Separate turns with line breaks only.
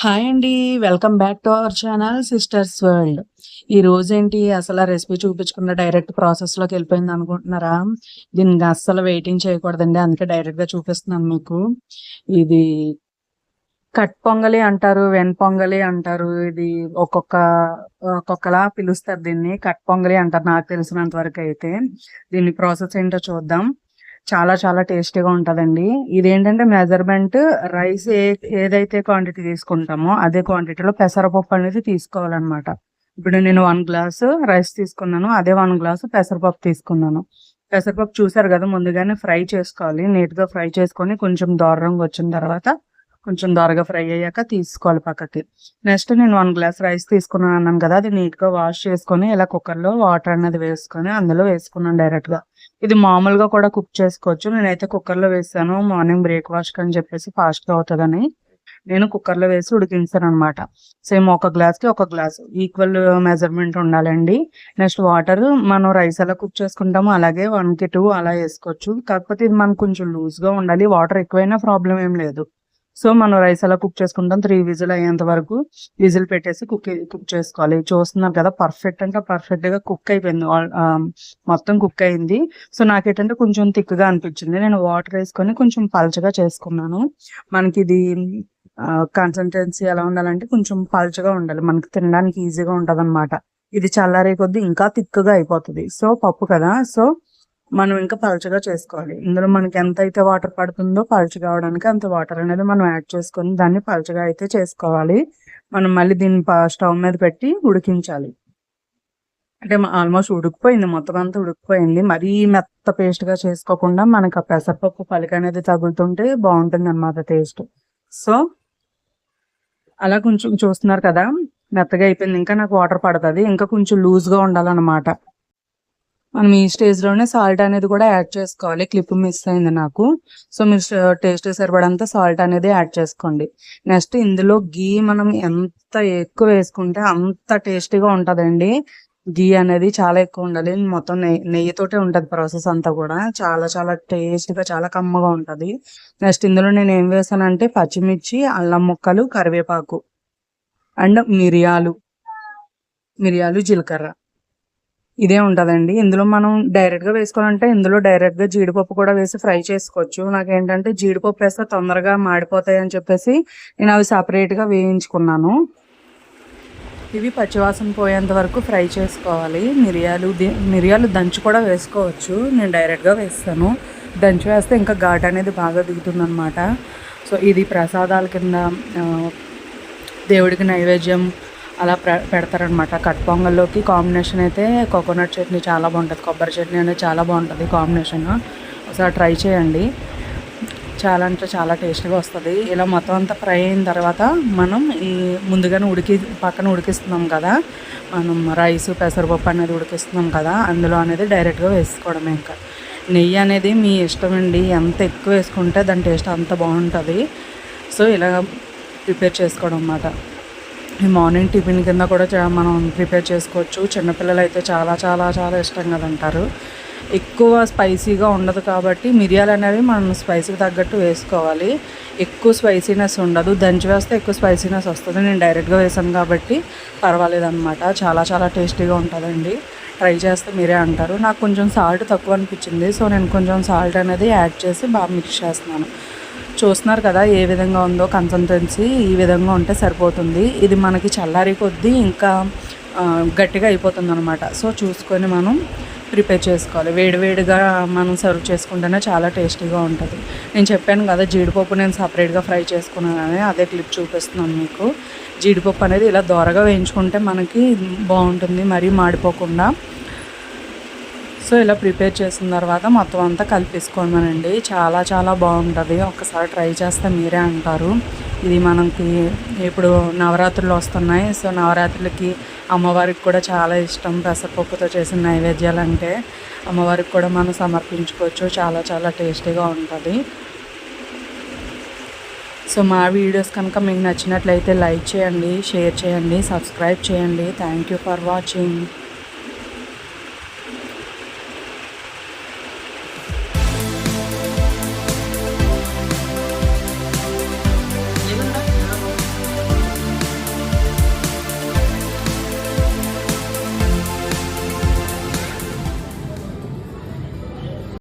Hi అండి welcome back to our channel sisters world. ఈ రోజు ఏంటి అసలు ఆ రెసిపీ చూపించకుండా డైరెక్ట్ ప్రాసెస్లోకి వెళ్ళిపోయింది అనుకుంటున్నారా? దీనికి అస్సలు వెయిటింగ్ చేయకూడదండి అందుకే డైరెక్ట్గా చూపిస్తున్నాను మీకు. ఇది కట్ పొంగలి అంటారు వెన్ పొంగలి అంటారు ఇది ఒక్కొక్క ఒక్కొక్కలా పిలుస్తారు దీన్ని కట్ పొంగలి అంటారు నాకు తెలిసినంత వరకు అయితే. దీని ప్రాసెస్ ఏంటో చూద్దాం. చాలా చాలా టేస్టీగా ఉంటుందండి. ఇదేంటంటే మెజర్మెంట్ రైస్ ఏ ఏదైతే క్వాంటిటీ తీసుకుంటామో అదే క్వాంటిటీలో పెసరపప్పు అనేది తీసుకోవాలన్నమాట. ఇప్పుడు నేను వన్ గ్లాసు రైస్ తీసుకున్నాను అదే వన్ గ్లాస్ పెసరపప్పు తీసుకున్నాను. పెసరపప్పు చూసారు కదా ముందుగానే ఫ్రై చేసుకోవాలి. నీట్గా ఫ్రై చేసుకొని కొంచెం దూరంగా వచ్చిన తర్వాత కొంచెం దొరగా ఫ్రై అయ్యాక తీసుకోవాలి పక్కకి. నెక్స్ట్ నేను వన్ గ్లాస్ రైస్ తీసుకున్నాను అన్నాను కదా అది నీట్గా వాష్ చేసుకొని ఇలా కుక్కర్లో వాటర్ అనేది వేసుకొని అందులో వేసుకున్నాను డైరెక్ట్గా. ఇది మామూలుగా కూడా కుక్ చేసుకోవచ్చు. నేనైతే కుక్కర్లో వేసాను. మార్నింగ్ బ్రేక్ఫాస్ట్ అని చెప్పేసి ఫాస్ట్గా అవుతుందని నేను కుక్కర్లో వేసి ఉడికించాను అనమాట సేమ్ ఒక గ్లాస్కి ఒక గ్లాస్ ఈక్వల్ మెజర్మెంట్ ఉండాలండి. నెక్స్ట్ వాటర్ మనం రైస్ ఎలా కుక్ చేసుకుంటామో. అలాగే వన్కి టూ అలా వేసుకోవచ్చు. కాకపోతే ఇది మనకు కొంచెం లూజ్గా ఉండాలి. వాటర్ ఎక్కువైనా ప్రాబ్లం ఏం లేదు. సో మనం రైస్ అలా కుక్ చేసుకుంటాం. త్రీ విజిల్ అయ్యేంత వరకు విజిల్ పెట్టేసి కుక్ కుక్ చేసుకోవాలి. చూస్తున్నారు కదా పర్ఫెక్ట్ అంటే పర్ఫెక్ట్గా కుక్ అయిపోయింది. Um, మొత్తం కుక్ అయింది. సో నాకేంటంటే కొంచెం థిక్గా అనిపించింది. నేను వాటర్ వేసుకొని కొంచెం పల్చగా చేసుకున్నాను. మనకి ఇది కన్సల్టెన్సీ ఎలా ఉండాలంటే కొంచెం పల్చగా ఉండాలి. మనకి తినడానికి ఈజీగా ఉంటది ఇది చల్లారే కొద్దీ ఇంకా థిక్గా అయిపోతుంది. సో పప్పు కదా. సో మనం ఇంకా పలుచగా చేసుకోవాలి. ఇందులో మనకి ఎంత అయితే వాటర్ పడుతుందో పలుచగా అవడానికి అంత వాటర్ అనేది మనం యాడ్ చేసుకొని దాన్ని పలుచగా అయితే చేసుకోవాలి. మనం మళ్ళీ దీన్ని స్టవ్ మీద పెట్టి ఉడికించాలి. అంటే ఆల్మోస్ట్ ఉడికిపోయింది. మొత్తం అంతా ఉడికిపోయింది. మరీ మెత్త పేస్ట్గా చేసుకోకుండా మనకు ఆ పెసరపప్పు పలిక అనేది తగులుతుంటే బాగుంటుంది అనమాట టేస్ట్. సో అలా కొంచెం చూస్తున్నారు కదా మెత్తగా అయిపోయింది. ఇంకా నాకు వాటర్ పడుతుంది. ఇంకా కొంచెం లూజ్గా ఉండాలన్నమాట. మనం ఈ స్టేజ్లోనే సాల్ట్ అనేది కూడా యాడ్ చేసుకోవాలి. క్లిప్ మిస్ అయింది నాకు. సో మీరు టేస్ట్ సరిపడంత సాల్ట్ అనేది యాడ్ చేసుకోండి. నెక్స్ట్ ఇందులో గీ మనం ఎంత ఎక్కువ వేసుకుంటే అంత టేస్టీగా ఉంటుందండి. గీ అనేది చాలా ఎక్కువ ఉండాలి. మొత్తం నెయ్యి నెయ్యితోటే ఉంటుంది ప్రాసెస్ అంతా కూడా. చాలా చాలా టేస్టీగా చాలా కమ్మగా ఉంటుంది. నెక్స్ట్ ఇందులో నేను ఏం వేసానంటే పచ్చిమిర్చి అల్లం ముక్కలు కరివేపాకు. అండ్ మిరియాలు. మిరియాలు జీలకర్ర. ఇదే ఉంటుందండి. ఇందులో మనం డైరెక్ట్గా వేసుకోవాలంటే ఇందులో డైరెక్ట్గా జీడిపప్పు కూడా వేసి ఫ్రై చేసుకోవచ్చు. నాకు ఏంటంటే జీడిపప్పు వేస్తే తొందరగా మాడిపోతాయి అని చెప్పేసి నేను అవి సపరేట్గా వేయించుకున్నాను. ఇవి పచ్చివాసన పోయేంత వరకు ఫ్రై చేసుకోవాలి. మిరియాలు మిరియాలు దంచి కూడా వేసుకోవచ్చు. నేను డైరెక్ట్గా వేస్తాను. దంచి వేస్తే ఇంకా ఘాట్ అనేది బాగా దిగుతుందనమాట సో ఇది ప్రసాదాల కింద దేవుడికి నైవేద్యం అలా పెడతారనమాట కట్ పొంగల్లోకి కాంబినేషన్ అయితే కోకోనట్ చట్నీ చాలా బాగుంటుంది. కొబ్బరి చట్నీ అనేది చాలా బాగుంటుంది కాంబినేషన్. ఒకసారి ట్రై చేయండి. చాలా అంటే చాలా టేస్ట్గా వస్తుంది. ఇలా మొత్తం అంతా ఫ్రై అయిన తర్వాత మనం ఈ ముందుగానే ఉడికి పక్కన ఉడికిస్తున్నాం కదా. మనం రైస్ పెసరపప్పు అనేది ఉడికిస్తున్నాం కదా. అందులో అనేది డైరెక్ట్గా వేసుకోవడమే ఇంకా. నెయ్యి అనేది మీ ఇష్టం అండి. ఎంత ఎక్కువ వేసుకుంటే దాని టేస్ట్ అంత బాగుంటుంది. సో ఇలా ప్రిపేర్ చేసుకోవడం అన్నమాట. ఈ మార్నింగ్ టిఫిన్ కింద కూడా మనం ప్రిపేర్ చేసుకోవచ్చు. చిన్నపిల్లలు అయితే చాలా చాలా చాలా ఇష్టంగా తింటారు ఎక్కువ స్పైసీగా ఉండదు కాబట్టి మిరియాలు అనేవి మనం స్పైసీకి తగ్గట్టు వేసుకోవాలి. ఎక్కువ స్పైసీనెస్ ఉండదు. దంచి వేస్తే ఎక్కువ స్పైసీనెస్ వస్తుంది. నేను డైరెక్ట్గా వేసాను కాబట్టి పర్వాలేదన్నమాట. చాలా చాలా టేస్టీగా ఉంటుందండి. ట్రై చేస్తే మీరే అంటారు. నాకు కొంచెం సాల్ట్ తక్కువ అనిపించింది. సో నేను కొంచెం సాల్ట్ అనేది యాడ్ చేసి బాగా మిక్స్ చేస్తున్నాను. చూస్తున్నారు కదా ఏ విధంగా ఉందో కన్సల్టెన్సీ ఈ విధంగా ఉంటే సరిపోతుంది. ఇది మనకి చల్లారి కొద్దీ ఇంకా గట్టిగా అయిపోతుంది అనమాట సో చూసుకొని మనం ప్రిపేర్ చేసుకోవాలి. వేడివేడిగా మనం సర్వ్ చేసుకుంటేనే చాలా టేస్టీగా ఉంటుంది. నేను చెప్పాను కదా జీడిపప్పు నేను సపరేట్గా ఫ్రై చేసుకున్నానని అదే క్లిప్ చూపిస్తున్నాను మీకు. జీడిపప్పు అనేది ఇలా దోరగా వేయించుకుంటే మనకి బాగుంటుంది మరీ మాడిపోకుండా. సో ఇలా ప్రిపేర్ చేసిన తర్వాత మొత్తం అంతా కలిపేసుకోమనండి. చాలా చాలా బాగుంటుంది. ఒకసారి ట్రై చేస్తే మీరే అంటారు. ఇది మనకి ఇప్పుడు నవరాత్రులు వస్తున్నాయి. సో నవరాత్రులకి అమ్మవారికి కూడా చాలా ఇష్టం. పెసరపప్పుతో చేసిన నైవేద్యాలు అంటే అమ్మవారికి కూడా మనం సమర్పించుకోవచ్చు. చాలా చాలా టేస్టీగా ఉంటుంది. సో మా వీడియోస్ కనుక మీకు నచ్చినట్లయితే లైక్ చేయండి షేర్ చేయండి సబ్స్క్రైబ్ చేయండి. Thank you for watching.